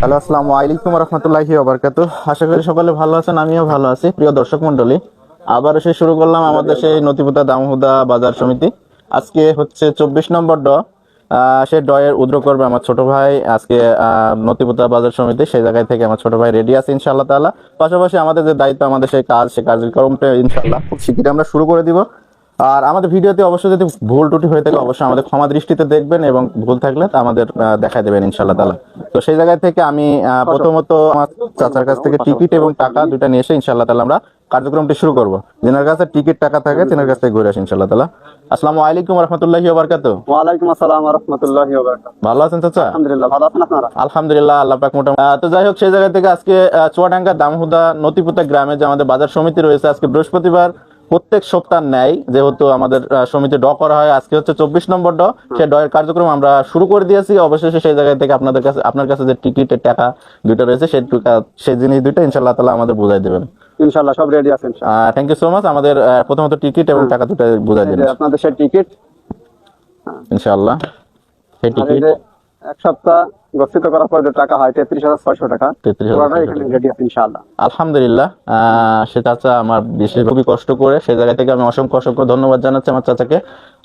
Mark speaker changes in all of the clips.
Speaker 1: Hello, আসসালামু আলাইকুম রহমতুল্লাহি ওবরকাতু আশা করি সকলে ভালো আছেন, আমিও ভালো আছি। প্রিয় দর্শক মন্ডলী আবার সে শুরু করলাম আমাদের সেই নথিপুতা দামহুদা বাজার সমিতি। আজকে হচ্ছে চব্বিশ নম্বর ড সে ডয়ের উদ্র করবে আমার ছোট ভাই। আজকে নথিপুতা বাজার সমিতি, সেই জায়গায় থেকে আমার ছোট ভাই রেডি আছে ইনশাআল্লাহ তাআলা। পাশাপাশি আমাদের যে দায়িত্ব, আমাদের সেই কাজ, সেই কার্যক্রমটা ইনশাআল্লাহ খুব শীঘ্রই আমরা শুরু করে দিব। আর আমাদের ভিডিওতে অবশ্যই যদি ভুল ত্রুটি হয়ে থাকে অবশ্যই আমাদের ক্ষমা দৃষ্টিতে দেখবেন এবং ভুল থাকলে তা আমাদের দেখাই দেবেন ইনশাল্লাহ তালা তো সেই জায়গা থেকে আমি প্রথমত আমার চাচার কাছ থেকে টিকিট এবং টাকা দুইটা নিয়ে এসে ইনশাল্লাহ তালা আমরা কার্যক্রমটি শুরু করব। যেনার কাছে টিকিট টাকা থাকে তেনার কাছ থেকে ঘুরে আসি ইনশাল্লাহ তালা আসসালামু আলাইকুম রহমতুল্লাহি ওবরকাত
Speaker 2: ওয়ালাইকুম আসসালাম রহমতুল্লাহি
Speaker 1: ভালো আছেন চাচা?
Speaker 2: আলহামদুলিল্লাহ ভালো আছেন আপনারা?
Speaker 1: আলহামদুলিল্লাহ আল্লাহ পাক মোটামুটি আহ, তো যাই হোক সেই জায়গা থেকে আজকে চুয়াডাঙ্গা দামহুদা নতিপুতা গ্রামে যে আমাদের বাজার সমিতি রয়েছে আজকে বৃহস্পতিবার প্রত্যেক সপ্তাহ ন্যায় যেহেতু আমাদের সমিতি ড করা হয় আজকে হচ্ছে চব্বিশ নম্বর ড সেই ডয়ের কার্যক্রম আমরা শুরু করে দিয়েছি। অবশেষে সেই জায়গা থেকে আপনাদের কাছে আপনার কাছে যে টিকিটের টাকা দুইটা রয়েছে সেই টুকা- সেই জিনিস দুইটা ইনশাল্লাহ তালা আমাদের বুঝাই দেবেন।
Speaker 2: ইনশাআল্লাহ সব রেডি আছেন
Speaker 1: থ্যাংক ইউ সো মাচ আমাদের প্রথমত টিকিট এবং টাকা দুটা বুঝাই দিন
Speaker 2: আপনাদের সেই টিকিট।
Speaker 1: ইনশাল্লাহ সেই টিকিট।
Speaker 2: এক সপ্তাহ গচ্ছিত করার পর যে টাকা হয় তেত্রিশ হাজার ছয়শো টাকা।
Speaker 1: 33,600
Speaker 2: পুরোটাই এখানে রেডি আছে ইনশাআল্লাহ।
Speaker 1: আলহামদুলিল্লাহ সে চাচা আমার বিশেষ খুবই কষ্ট করে সেই জায়গা থেকে আমি অসংখ্য অসংখ্য ধন্যবাদ জানাচ্ছি আমার চাচাকে।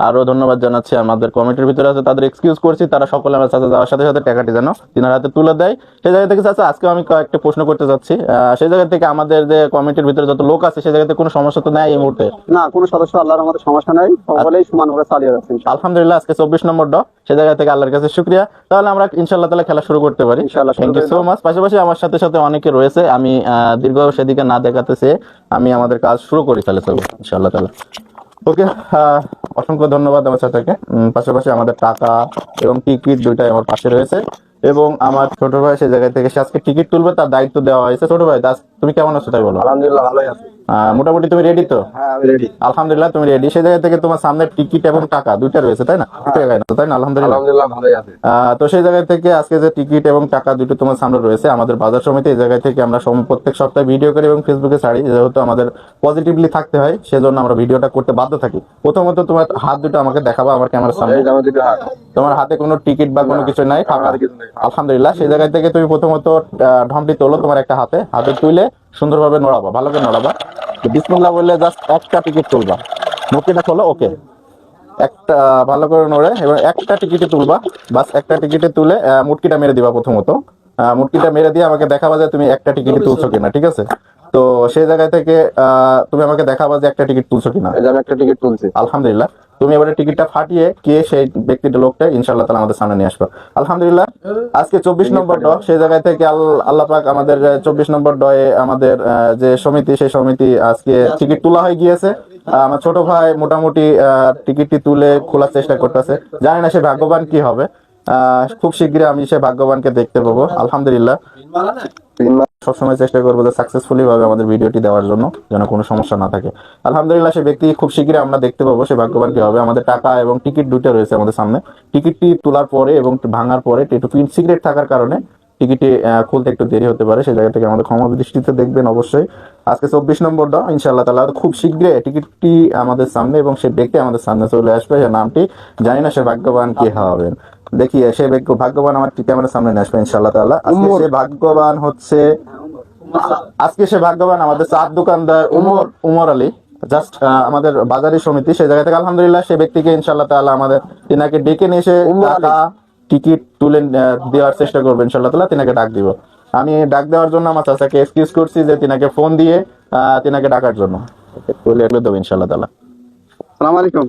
Speaker 1: আরও ধন্যবাদ জানাচ্ছি আমাদের কমিটির ভিতরে আছে তাদের এক্সকিউজ করছি তারা সকলে আমার চাচা যাওয়ার সাথে সাথে টাকাটি যেন তিনার হাতে তুলে দেয়। সেই জায়গা থেকে চাচা আজকে আমি কয়েকটা প্রশ্ন করতে চাচ্ছি সেই জায়গা থেকে আমাদের যে কমিটির ভিতরে যত লোক আছে সেই জায়গাতে কোনো সমস্যা তো নেই এই মুহূর্তে?
Speaker 2: না কোনো সদস্য আল্লাহর আমাদের সমস্যা নাই সকলেই সমানভাবে চালিয়ে যাচ্ছে
Speaker 1: আলহামদুলিল্লাহ আজকে চব্বিশ নম্বর ড সেই জায়গা থেকে আল্লাহর কাছে শুক্রিয়া। তাহলে আমরা ইনশাল্লাহ তালা খেলা শুরু করতে পারি। থ্যাংক ইউ সো মাচ পাশাপাশি আমার সাথে সাথে অনেকে রয়েছে। আমি দীর্ঘ সেদিকে না দেখাতেছে আমি আমাদের কাজ শুরু করি তাহলে চলো ইনশাল্লাহ তালা ওকে অসংখ্য ধন্যবাদ আমার চাচাকে উম, পাশাপাশি আমাদের টাকা এবং টিকিট দুইটাই আমার পাশে রয়েছে। এবং আমার ছোট ভাই সেই জায়গা থেকে সে আজকে টিকিট তুলবে তার দায়িত্ব দেওয়া হয়েছে। ছোট ভাই দাস তুমি কেমন আছো তাই বলো?
Speaker 2: আলহামদুলিল্লাহ ভালোই আছে।
Speaker 1: মোটামুটি তুমি রেডি তো?
Speaker 2: হ্যাঁ রেডি
Speaker 1: আলহামদুলিল্লাহ তুমি রেডি সেই জায়গা থেকে তোমার সামনে টিকিট এবং টাকা দুইটা রয়েছে তাই না? না, তাই না? আলহামদুলিল্লাহ। তো সেই জায়গা থেকে আজকে যে টিকিট এবং টাকা দুটো তোমার সামনে রয়েছে আমাদের বাজার সমিতি এই জায়গা থেকে আমরা প্রত্যেক সপ্তাহে ভিডিও করি এবং ফেসবুকে ছাড়ি যেহেতু আমাদের পজিটিভলি থাকতে হয় সেজন্য আমরা ভিডিওটা করতে বাধ্য থাকি। প্রথমত তোমার হাত দুটো আমাকে দেখাবো আমার ক্যামেরার সামনে। তোমার হাতে কোনো টিকিট বা কোনো কিছু নাই। আলহামদুলিল্লাহ সেই জায়গা থেকে তুমি প্রথমত ঢমটি তোলো তোমার একটা হাতে। হাতে তুলে সুন্দরভাবে নড়াবা ভালো করে নড়াবা বিসমুল্লাহ বললে জাস্ট একটা টিকিট তুলবা। মুখটা খোলো ওকে একটা ভালো করে নড়ে এবং একটা টিকিটে তুলবা। বাস একটা টিকিটে তুলে মুটকিটা মেরে দিবা প্রথমত। মুটকিটা মেরে দিয়ে আমাকে দেখাবা যে তুমি একটা টিকিটে তুলছো কিনা ঠিক আছে? তো সেই জায়গা থেকে আহ, তুমি আমাকে দেখাবা যে একটা টিকিট তুলছো কিনা।
Speaker 2: এই যে আমি একটা টিকিট তুলছি।
Speaker 1: আলহামদুলিল্লাহ। তুমি এবারে টিকিটটা ফাটিয়ে কে সেই ব্যক্তিটা লোকটা ইনশাল্লাহ তালা আমাদের সামনে নিয়ে আসবে। আলহামদুলিল্লাহ আজকে চব্বিশ নম্বর ড সেই জায়গায় থেকে আল- আল্লাহ পাক আমাদের চব্বিশ নম্বর ডয়ে আমাদের যে সমিতি সেই সমিতি আজকে টিকিট তোলা হয়ে গিয়েছে। আমার ছোট ভাই মোটামুটি আহ, টিকিটটি তুলে খোলার চেষ্টা করতেছে। জানি না সে ভাগ্যবান কি হবে। খুব শীঘ্রই আমি সে ভাগ্যবানকে দেখতে পাবো। আলহামদুলিল্লাহ। সবসময় চেষ্টা করব যে সাকসেসফুলি ভাবে আমাদের ভিডিওটি দেওয়ার জন্য, যেন কোনো সমস্যা না থাকে। আলহামদুলিল্লাহ সে ব্যক্তি খুব শীঘ্রই আমরা দেখতে পাবো, সে ভাগ্যবান কি হবে। আমাদের টাকা এবং টিকিট দুইটা রয়েছে আমাদের সামনে। টিকিটটি তোলার পরে এবং ভাঙার পরে, একটু সিগারেট থাকার কারণে টিকিটে খুলতে একটু দেরি হতে পারে। সেই জায়গা থেকে আমাদের ক্ষমা দৃষ্টিতে দেখবেন অবশ্যই। আজকে চব্বিশ নম্বর দাও ইনশাল্লাহ তালা খুব শীঘ্রই টিকিটটি আমাদের সামনে এবং সে ব্যক্তি আমাদের সামনে চলে আসবে। নামটি, জানি না সে ভাগ্যবান কি হবেন দেখি সে ভাগ্য ভাগ্যবান আমার ক্যামেরার সামনে আসবে ইনশাল্লাহ তাআলা। আজকে সে ভাগ্যবান হচ্ছে আজকে সে ভাগ্যবান আমাদের চার দোকানদার উমর উমর। আলী। জাস্ট আমাদের বাজারি সমিতি সেই জায়গা থেকে আলহামদুলিল্লাহ সে ব্যক্তিকে ইনশাল্লাহ তাআলা আমাদের তিনাকে ডেকে নিয়ে এসে টাকা টিকিট তুলে দেওয়ার চেষ্টা করব ইনশাল্লাহ তাআলা তিনাকে ডাক দিব। আমি ডাক দেওয়ার জন্য আমার চাচাকে এক্সকিউজ করছি যে তিনাকে ফোন দিয়ে আহ, তিনাকে ডাকার জন্য। তুলে দেবো ইনশাল্লাহ তাআলা।
Speaker 2: সালাম আলাইকুম।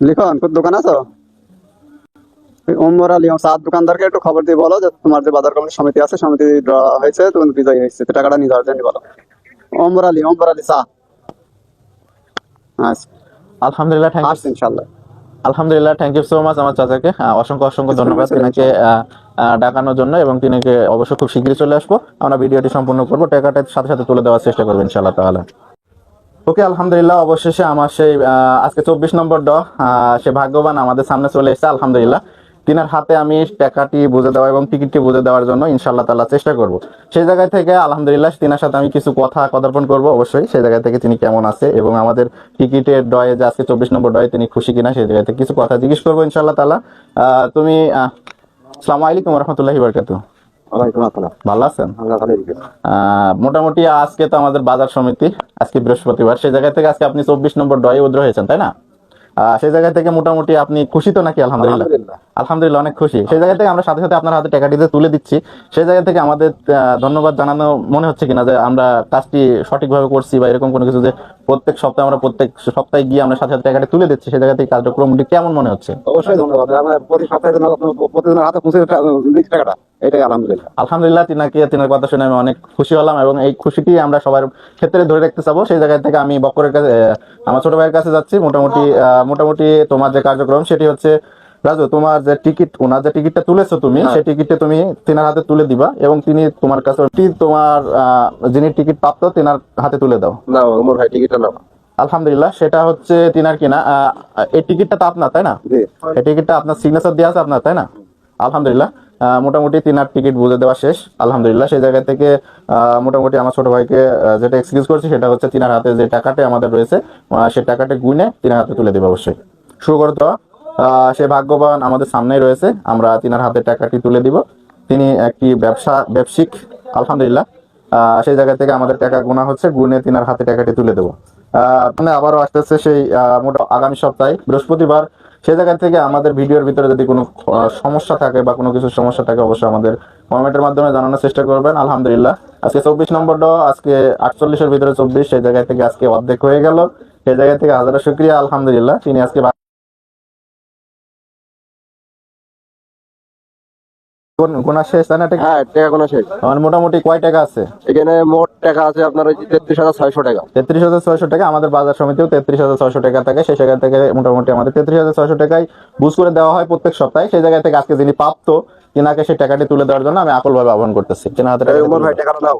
Speaker 2: লিখন কোন দোকান আছো? ওমর আলী আমার সাত দোকানদারকে একটু খবর দিয়ে বলো যে তোমার যে বাজার কমিটি সমিতি আছে সমিতি হয়েছে তুমি বিজয়ী হয়েছে তো টাকাটা নিয়ে জন্য বলো। ওমর আলী ওমর আলী চা আচ্ছা।
Speaker 1: আলহামদুলিল্লাহ থ্যাংক
Speaker 2: আসছে ইনশাল্লাহ
Speaker 1: আলহামদুলিল্লাহ থ্যাংক ইউ সো মাচ আমার চাচাকে। অসংখ্য অসংখ্য ধন্যবাদ তিনাকে আহ, আহ, ডাকানোর জন্য এবং তিনাকে অবশ্যই খুব শীঘ্রই চলে আসব। আমরা ভিডিওটি সম্পূর্ণ করব টাকাটা সাথে সাথে তুলে দেওয়ার চেষ্টা করব ইনশাআল্লাহ তাহলে ওকে আলহামদুলিল্লাহ অবশেষে আমার সেই আজকে চব্বিশ নম্বর ড সে ভাগ্যবান আমাদের সামনে চলে এসেছে আলহামদুলিল্লাহ। তিনার হাতে আমি টাকাটি বুঝে দেওয়া এবং টিকিটটি বুঝে দেওয়ার জন্য ইনশাল্লাহ তাআলা চেষ্টা করব। সেই জায়গা থেকে আলহামদুলিল্লাহ তিনার সাথে আমি কিছু কথা কথার্পণ করব অবশ্যই। সেই জায়গা থেকে তিনি কেমন আছে এবং আমাদের টিকিটের ডয়ে যে আজকে চব্বিশ নম্বর ডয়ে তিনি খুশি কিনা সেই জায়গা থেকে কিছু কথা জিজ্ঞেস করব ইনশাল্লাহ তাআলা। আহ, তুমি আহ, আসসালামু আলাইকুম রহমতুল্লাহি বারকাতু ভালো আছেন? মোটামুটি আজকে তো আমাদের বাজার সমিতি আজকে বৃহস্পতিবার। সেই জায়গা থেকে আজকে আপনি চব্বিশ নম্বর ডয়ে উদ্র হয়েছেন তাই না? সেই জায়গা থেকে মোটামুটি আপনি খুশি তো নাকি আলহামদুলিল্লাহ?
Speaker 2: আলহামদুলিল্লাহ।
Speaker 1: অনেক খুশি। সেই জায়গা থেকে আমরা সাথে সাথে আপনার হাতে টাকাটিতে তুলে দিচ্ছি সেই জায়গা থেকে আমাদের ধন্যবাদ জানানো মনে হচ্ছে কিনা যে আমরা কাজটি সঠিকভাবে করছি বা এরকম কোনো কিছু যে প্রত্যেক সপ্তাহে আমরা প্রত্যেক সপ্তাহে গিয়ে আমরা সাথে সাথে টাকাটি তুলে দিচ্ছি সেই জায়গা থেকে কার্যক্রমটি কেমন মনে হচ্ছে?
Speaker 2: অবশ্যই ধন্যবাদ। আমরা প্রতি সপ্তাহে প্রতিদিনের হাতে পৌঁছে টাকাটা। এটাই আলহামদুলিল্লাহ।
Speaker 1: আলহামদুলিল্লাহ তিনাকে তিনার কথা শুনে আমি অনেক খুশি হলাম এবং এই খুশিটি আমরা সবার ক্ষেত্রে ধরে রাখতে চাবো। সেই জায়গা থেকে আমি বক্করের কাছে আমার ছোট ভাইয়ের কাছে যাচ্ছি। মোটামুটি মোটামুটি তোমার যে কার্যক্রম সেটি হচ্ছে রাজু তোমার যে টিকিট ওনার যে টিকিটটা তুলেছো তুমি সেই টিকিটটা তুমি তিনার হাতে তুলে দিবা এবং তিনি তোমার কাছে তোমার আহ, যিনি টিকিট প্রাপ্ত তিনার হাতে তুলে দাও।
Speaker 2: না ওমর ভাই টিকিটটা নাও।
Speaker 1: আলহামদুলিল্লাহ সেটা হচ্ছে তিনার কিনা এই টিকিটটা তো আপনার তাই না? এই টিকিটটা আপনার সিগনেচার দেওয়া আছে আপনার তাই না? আলহামদুলিল্লাহ। মোটামুটি তিনার টিকিট বুঝে দেওয়া শেষ। আলহামদুলিল্লাহ, সেই জায়গা থেকে মোটামুটি আমার ছোট ভাইকে যেটা এক্সকিউজ করছি সেটা হচ্ছে তিনার হাতে যে টাকাটা আমাদের রয়েছে সে টাকাটা গুনে তিনার হাতে তুলে দেবে অবশ্যই। শুরু করে দেওয়া। সে ভাগ্যবান আমাদের সামনেই রয়েছে, আমরা তিনার হাতে টাকাটি তুলে দিব। তিনি একটি ব্যবসা, ব্যবসায়িক, আলহামদুলিল্লাহ সেই জায়গা থেকে আমাদের টাকা গোনা হচ্ছে, গুনে তিনার হাতে টাকাটি তুলে দেবো। মানে আবারও আসতেছে সেই মোটা আগামী সপ্তাহে, বৃহস্পতিবার। সেই জায়গা থেকে আমাদের ভিডিওর ভিতরে যদি কোনো সমস্যা থাকে বা কোনো কিছু সমস্যা থাকে, অবশ্যই আমাদের কমেন্টের মাধ্যমে জানানোর চেষ্টা করবেন, আলহামদুলিল্লাহ। আজকে চব্বিশ নম্বর ড, আজকে আটচল্লিশের ভিতরে চব্বিশ, সেই জায়গা থেকে আজকে অর্ধেক হয়ে গেল। সেই জায়গা থেকে হাজার শুক্রিয়া, আলহামদুলিল্লাহ। তিনি আজকে গোনা শেষ তাই না ঠিক?
Speaker 2: হ্যাঁ টাকা কোনো শেষ।
Speaker 1: আমার মোটামুটি কয় টাকা আছে?
Speaker 2: এখানে মোট টাকা আছে আপনার ওই তেত্রিশ হাজার ছয়শো টাকা।
Speaker 1: তেত্রিশ হাজার ছয়শো টাকা আমাদের বাজার সমিতিও তেত্রিশ হাজার ছয়শো টাকা থাকে সেই জায়গা থেকে মোটামুটি আমাদের তেত্রিশ হাজার ছয়শো টাকায় বুঝ করে দেওয়া হয় প্রত্যেক সপ্তাহে। সেই জায়গা থেকে আজকে যিনি প্রাপ্ত তিনাকে সেই টাকাটি তুলে দেওয়ার জন্য আমি আকল ভাবে আহ্বান করতেছি। হাতে দাও।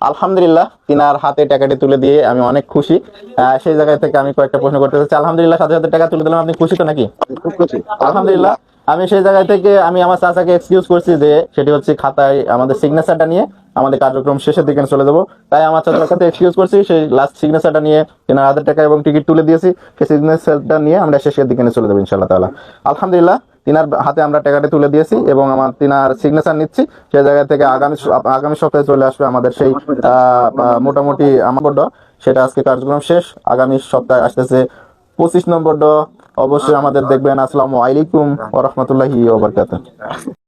Speaker 1: আলহামদুলিল্লাহ তিনার হাতে টাকাটি তুলে দিয়ে আমি অনেক খুশি। আহ, সেই জায়গা থেকে আমি কয়েকটা প্রশ্ন করতে চাচ্ছি। আলহামদুলিল্লাহ সাথে সাথে টাকা তুলে দিলাম। আপনি খুশি তো নাকি?
Speaker 2: খুশি।
Speaker 1: আলহামদুলিল্লাহ। আমি সেই জায়গা থেকে আমি আমার চাচাকে এক্সকিউজ করছি যে সেটি হচ্ছে খাতায় আমাদের সিগনেচারটা নিয়ে আমাদের কার্যক্রম শেষের দিকে চলে যাব। তাই আমার চাচার সাথে এক্সকিউজ করছি, সেই লাস্ট সিগনেচারটা নিয়ে তিনার হাজার টাকা এবং টিকিট তুলে দিয়েছি। সেই সিগনেচারটা নিয়ে আমরা শেষের দিকে চলে যাব ইনশাল্লাহ তাআলা। আলহামদুলিল্লাহ, তিনার হাতে আমরা টাকাটা তুলে দিয়েছি এবং আমার তিনার সিগনেচার নিচ্ছি। সেই জায়গা থেকে আগামী আগামী সপ্তাহে চলে আসবে আমাদের সেই মোটামুটি আমার সেটা আজকে কার্যক্রম শেষ। আগামী সপ্তাহে আসতেছে পঁচিশ নম্বর ড অবশ্যই আমাদের দেখবেন। আসসালামু আলাইকুম ওয়া রাহমাতুল্লাহি ওয়া বারাকাতুহু।